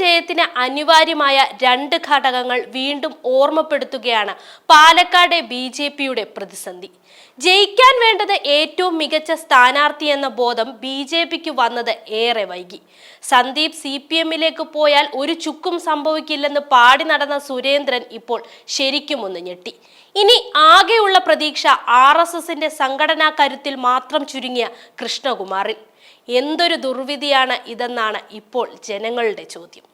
ജയത്തിന് അനിവാര്യമായ രണ്ട് ഘടകങ്ങൾ വീണ്ടും ഓർമ്മപ്പെടുത്തുകയാണ് പാലക്കാട് ബി ജെ പിയുടെ പ്രതിസന്ധി. ജയിക്കാൻ വേണ്ടത് ഏറ്റവും മികച്ച സ്ഥാനാർത്ഥി എന്ന ബോധം ബി ജെ പിക്ക് വന്നത് ഏറെ വൈകി. സന്ദീപ് സി പി എമ്മിലേക്ക് പോയാൽ ഒരു ചുക്കും സംഭവിക്കില്ലെന്ന് പാടി നടന്ന സുരേന്ദ്രൻ ഇപ്പോൾ ശരിക്കും ഒന്ന് ഞെട്ടി. ഇനി ആകെയുള്ള പ്രതീക്ഷ ആർ എസ് എസിന്റെ സംഘടനാ കരുത്തിൽ മാത്രം ചുരുങ്ങിയ കൃഷ്ണകുമാറിൽ. എന്തൊരു ദുർവിധിയാണ് ഇതെന്നാണ് ഇപ്പോൾ ജനങ്ങളുടെ ചോദ്യം.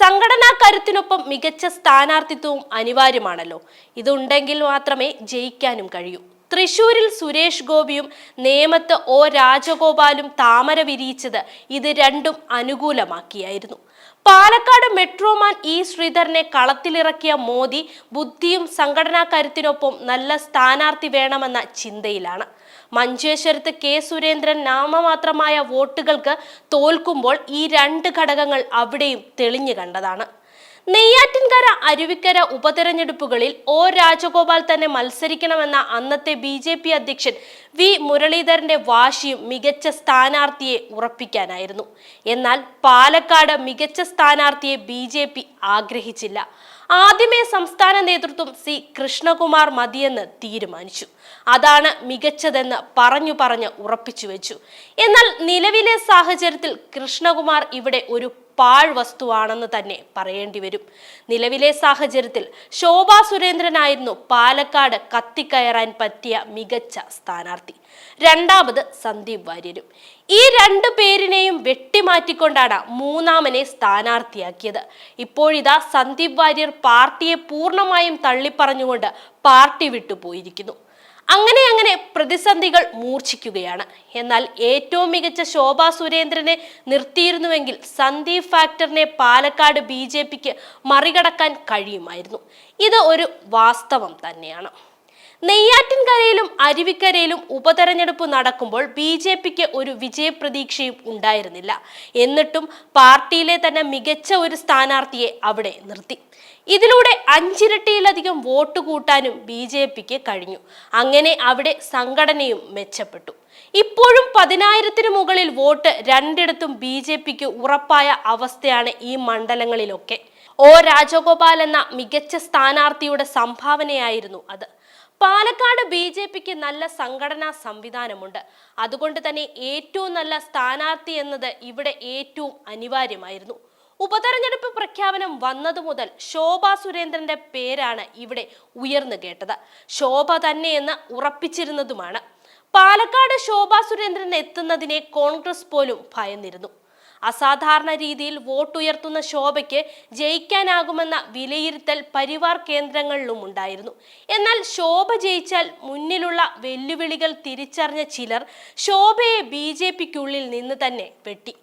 സംഘടനാ കരുത്തിനൊപ്പം മികച്ച സ്ഥാനാർത്ഥിത്വവും അനിവാര്യമാണല്ലോ. ഇതുണ്ടെങ്കിൽ മാത്രമേ ജയിക്കാനും കഴിയൂ. തൃശൂരിൽ സുരേഷ് ഗോപിയും നേമത്ത് ഒ രാജഗോപാലും താമര വിരിയിച്ചത് ഇത് രണ്ടും അനുകൂലമാക്കിയായിരുന്നു. പാലക്കാട് മെട്രോമാൻ ഇ ശ്രീധരനെ കളത്തിലിറക്കിയ മോദി ബുദ്ധിയും സംഘടനാ കരുത്തിനൊപ്പം നല്ല സ്ഥാനാർത്ഥി വേണമെന്ന ചിന്തയിലാണ്. മഞ്ചേശ്വരത്ത് കെ സുരേന്ദ്രൻ നാമമാത്രമായ വോട്ടുകൾക്ക് തോൽക്കുമ്പോൾ ഈ രണ്ട് ഘടകങ്ങൾ അവിടെയും തെളിഞ്ഞു കണ്ടതാണ്. നെയ്യാറ്റിൻകര അരുവിക്കര ഉപതെരഞ്ഞെടുപ്പുകളിൽ ഒ രാജഗോപാൽ തന്നെ മത്സരിക്കണമെന്ന അന്നത്തെ ബി ജെ പി അധ്യക്ഷൻ വി മുരളീധരന്റെ വാശിയും മികച്ച സ്ഥാനാർത്ഥിയെ ഉറപ്പിക്കാനായിരുന്നു. എന്നാൽ പാലക്കാട് മികച്ച സ്ഥാനാർത്ഥിയെ ബി ആഗ്രഹിച്ചില്ല. ആദ്യമേ സംസ്ഥാന നേതൃത്വം സി കൃഷ്ണകുമാർ മതിയെന്ന് തീരുമാനിച്ചു. അതാണ് മികച്ചതെന്ന് പറഞ്ഞു പറഞ്ഞ് ഉറപ്പിച്ചു വെച്ചു. എന്നാൽ നിലവിലെ സാഹചര്യത്തിൽ കൃഷ്ണകുമാർ ഇവിടെ ഒരു പാഴ് വസ്തുവാണെന്ന് തന്നെ പറയേണ്ടി വരും. നിലവിലെ സാഹചര്യത്തിൽ ശോഭാ സുരേന്ദ്രനായിരുന്നു പാലക്കാട് കത്തിക്കയറാൻ പറ്റിയ മികച്ച സ്ഥാനാർത്ഥി. രണ്ടാമത് സന്ദീപ് വാര്യരും. ഈ രണ്ടു പേരിനെയും വെട്ടിമാറ്റിക്കൊണ്ടാണ് മൂന്നാമനെ സ്ഥാനാർത്ഥിയാക്കിയത്. ഇപ്പോഴിതാ സന്ദീപ് വാര്യർ പാർട്ടിയെ പൂർണമായും തള്ളിപ്പറഞ്ഞുകൊണ്ട് പാർട്ടി വിട്ടുപോയിരിക്കുന്നു. അങ്ങനെ അങ്ങനെ പ്രതിസന്ധികൾ മൂർച്ഛിക്കുകയാണ്. എന്നാൽ ഏറ്റവും മികച്ച ശോഭാ സുരേന്ദ്രനെ നിർത്തിയിരുന്നുവെങ്കിൽ സന്ദീപ് ഫാക്ടറിനെ പാലക്കാട് ബി ജെ പിക്ക് മറികടക്കാൻ കഴിയുമായിരുന്നു. ഇത് ഒരു വാസ്തവം തന്നെയാണ്. നെയ്യാറ്റിൻകരയിലും അരുവിക്കരയിലും ഉപതെരഞ്ഞെടുപ്പ് നടക്കുമ്പോൾ ബി ജെ പിക്ക് ഒരു വിജയപ്രതീക്ഷയും ഉണ്ടായിരുന്നില്ല. എന്നിട്ടും പാർട്ടിയിലെ തന്നെ മികച്ച ഒരു സ്ഥാനാർത്ഥിയെ അവിടെ നിർത്തി. ഇതിലൂടെ അഞ്ചിരട്ടിയിലധികം വോട്ട് കൂട്ടാനും ബി ജെ പിക്ക് കഴിഞ്ഞു. അങ്ങനെ അവിടെ സംഘടനയും മെച്ചപ്പെട്ടു. ഇപ്പോഴും പതിനായിരത്തിന് മുകളിൽ വോട്ട് രണ്ടിടത്തും ബി ജെ പിക്ക് ഉറപ്പായ അവസ്ഥയാണ് ഈ മണ്ഡലങ്ങളിലൊക്കെ. ഒ രാജഗോപാൽ എന്ന മികച്ച സ്ഥാനാർത്ഥിയുടെ സംഭാവനയായിരുന്നു അത്. പാലക്കാട് ബി ജെ പിക്ക് നല്ല സംഘടനാ സംവിധാനമുണ്ട്. അതുകൊണ്ട് തന്നെ ഏറ്റവും നല്ല സ്ഥാനാർത്ഥി എന്നത് ഇവിടെ ഏറ്റവും അനിവാര്യമായിരുന്നു. ഉപതെരഞ്ഞെടുപ്പ് പ്രഖ്യാപനം വന്നതു മുതൽ ശോഭ സുരേന്ദ്രന്റെ പേരാണ് ഇവിടെ ഉയർന്നു കേട്ടത്. ശോഭ തന്നെയെന്ന് ഉറപ്പിച്ചിരുന്നതുമാണ്. പാലക്കാട് ശോഭ സുരേന്ദ്രൻ എത്തുന്നതിനെ കോൺഗ്രസ് പോലും ഭയന്നിരുന്നു. അസാധാരണ രീതിയിൽ വോട്ടുയർത്തുന്ന ശോഭയ്ക്ക് ജയിക്കാനാകുമെന്ന വിലയിരുത്തൽ പരിവാർ കേന്ദ്രങ്ങളിലും ഉണ്ടായിരുന്നു. എന്നാൽ ശോഭ ജയിച്ചാൽ മുന്നിലുള്ള വെല്ലുവിളികൾ തിരിച്ചറിഞ്ഞ ചിലർ ശോഭയെ ബി ജെ പിക്കുള്ളിൽ നിന്ന് തന്നെ വെട്ടി.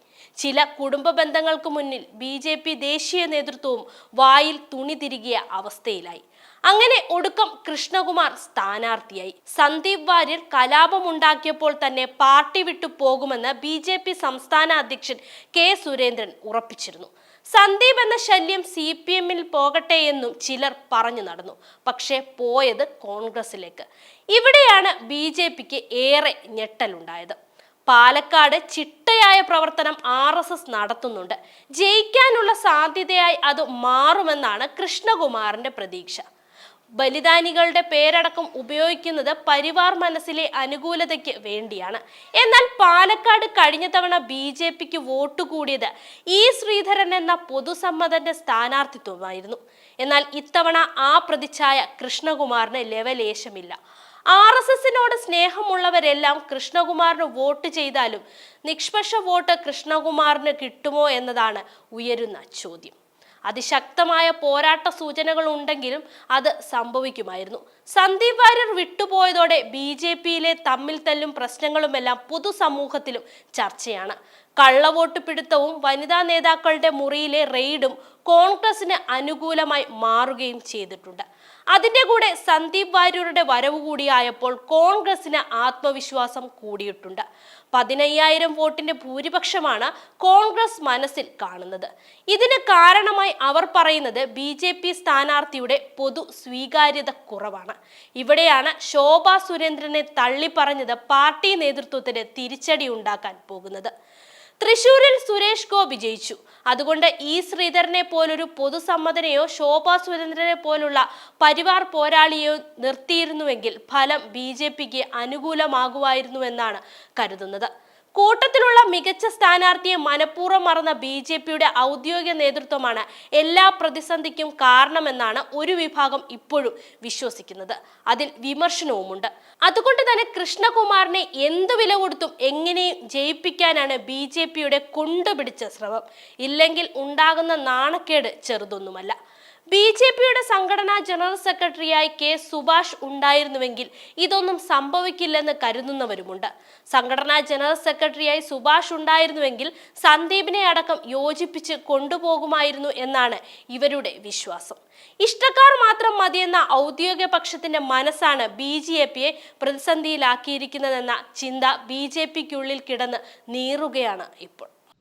ചില കുടുംബ ബന്ധങ്ങൾക്ക് മുന്നിൽ ബി ജെ പി ദേശീയ നേതൃത്വവും വായിൽ തുണി തിരികിയ അവസ്ഥയിലായി. അങ്ങനെ ഒടുക്കം കൃഷ്ണകുമാർ സ്ഥാനാർത്ഥിയായി. സന്ദീപ് വാര്യർ കലാപമുണ്ടാക്കിയപ്പോൾ തന്നെ പാർട്ടി വിട്ടു പോകുമെന്ന് ബി ജെ പി സംസ്ഥാന അധ്യക്ഷൻ കെ സുരേന്ദ്രൻ ഉറപ്പിച്ചിരുന്നു. സന്ദീപ് എന്ന ശല്യം സി പി എമ്മിൽ പോകട്ടെ എന്നും ചിലർ പറഞ്ഞു നടന്നു. പക്ഷേ പോയത് കോൺഗ്രസിലേക്ക്. ഇവിടെയാണ് ബി ജെ പിക്ക് ഏറെ ഞെട്ടലുണ്ടായത്. പാലക്കാട് ചിട്ടയായ പ്രവർത്തനം ആർ എസ് എസ് നടത്തുന്നുണ്ട്. ജയിക്കാനുള്ള സാധ്യതയായി അത് മാറുമെന്നാണ് കൃഷ്ണകുമാറിന്റെ പ്രതീക്ഷ. ബലിദാനികളുടെ പേരടക്കം ഉപയോഗിക്കുന്നത് പരിവാർ മനസ്സിലെ അനുകൂലതയ്ക്ക് വേണ്ടിയാണ്. എന്നാൽ പാലക്കാട് കഴിഞ്ഞ തവണ ബി ജെ പിക്ക് വോട്ട് കൂടിയത് ഇ ശ്രീധരൻ എന്ന പൊതുസമ്മതന്റെ സ്ഥാനാർത്ഥിത്വമായിരുന്നു. എന്നാൽ ഇത്തവണ ആ പ്രതിച്ഛായ കൃഷ്ണകുമാറിന് ലെവലേശമില്ല. ആർ എസ് എസിനോട് സ്നേഹമുള്ളവരെല്ലാം കൃഷ്ണകുമാറിന് വോട്ട് ചെയ്താലും നിഷ്പക്ഷ വോട്ട് കൃഷ്ണകുമാറിന് കിട്ടുമോ എന്നതാണ് ഉയരുന്ന ചോദ്യം. അതിശക്തമായ പോരാട്ട സൂചനകൾ ഉണ്ടെങ്കിലും അത് സംഭവിക്കുമായിരുന്നു. സന്ദീപ് വാര്യർ വിട്ടുപോയതോടെ ബി ജെ പിയിലെ തമ്മിൽ തല്ലും പ്രശ്നങ്ങളുമെല്ലാം പൊതുസമൂഹത്തിലും ചർച്ചയാണ്. കള്ളവോട്ട് പിടുത്തവും വനിതാ നേതാക്കളുടെ മുറിയിലെ റെയ്ഡും കോൺഗ്രസിന് അനുകൂലമായി മാറുകയും ചെയ്തിട്ടുണ്ട്. അതിന്റെ കൂടെ സന്ദീപ് വാര്യരുടെ വരവ് കൂടിയായപ്പോൾ കോൺഗ്രസിന് ആത്മവിശ്വാസം കൂടിയിട്ടുണ്ട്. പതിനയ്യായിരം വോട്ടിന്റെ ഭൂരിപക്ഷമാണ് കോൺഗ്രസ് മനസ്സിൽ കാണുന്നത്. ഇതിന് കാരണമായി അവർ പറയുന്നത് ബി ജെ പി സ്ഥാനാർത്ഥിയുടെ പൊതു സ്വീകാര്യത കുറവാണ്. ഇവിടെയാണ് ശോഭാ സുരേന്ദ്രനെ തള്ളിപ്പറഞ്ഞത് പാർട്ടി നേതൃത്വത്തിന് തിരിച്ചടി ഉണ്ടാക്കാൻ പോകുന്നത്. തൃശൂരിൽ സുരേഷ് ഗോപി ജയിച്ചു. അതുകൊണ്ട് ഇ ശ്രീധരനെ പോലൊരു പൊതുസമ്മതനെയോ ശോഭാ സുരേന്ദ്രനെ പോലുള്ള പരിവാർ പോരാളിയോ നിർത്തിയിരുന്നുവെങ്കിൽ ഫലം ബി ജെ പിക്ക് അനുകൂലമാകുമായിരുന്നുവെന്നാണ് കരുതുന്നത്. കൂട്ടത്തിലുള്ള മികച്ച സ്ഥാനാർത്ഥിയെ മനഃപൂർവം മറന്ന ബി ജെ പിയുടെ ഔദ്യോഗിക നേതൃത്വമാണ് എല്ലാ പ്രതിസന്ധിക്കും കാരണമെന്നാണ് ഒരു വിഭാഗം ഇപ്പോഴും വിശ്വസിക്കുന്നത്. അതിൽ വിമർശനവുമുണ്ട്. അതുകൊണ്ട് തന്നെ കൃഷ്ണകുമാറിനെ എന്തു വില കൊടുത്തും എങ്ങനെയും ജയിപ്പിക്കാനാണ് ബി ജെ പിയുടെ കൊണ്ടുപിടിച്ച ശ്രമം? ഇല്ലെങ്കിൽ ഉണ്ടാകുന്ന നാണക്കേട് ചെറുതൊന്നുമല്ല. ബി ജെ പിയുടെ സംഘടനാ ജനറൽ സെക്രട്ടറിയായി കെ സുഭാഷ് ഉണ്ടായിരുന്നുവെങ്കിൽ ഇതൊന്നും സംഭവിക്കില്ലെന്ന് കരുതുന്നവരുമുണ്ട്. സംഘടനാ ജനറൽ സെക്രട്ടറിയായി സുഭാഷ് ഉണ്ടായിരുന്നുവെങ്കിൽ സന്ദീപിനെ അടക്കം യോജിപ്പിച്ച് കൊണ്ടുപോകുമായിരുന്നു എന്നാണ് ഇവരുടെ വിശ്വാസം. ഇഷ്ടക്കാർ മാത്രം മതിയെന്ന ഔദ്യോഗിക പക്ഷത്തിന്റെ മനസ്സാണ് ബി ജെ പിയെ പ്രതിസന്ധിയിലാക്കിയിരിക്കുന്നതെന്ന ചിന്ത ബി ജെ പിക്കുള്ളിൽ കിടന്ന് നീറുകയാണ് ഇപ്പോൾ.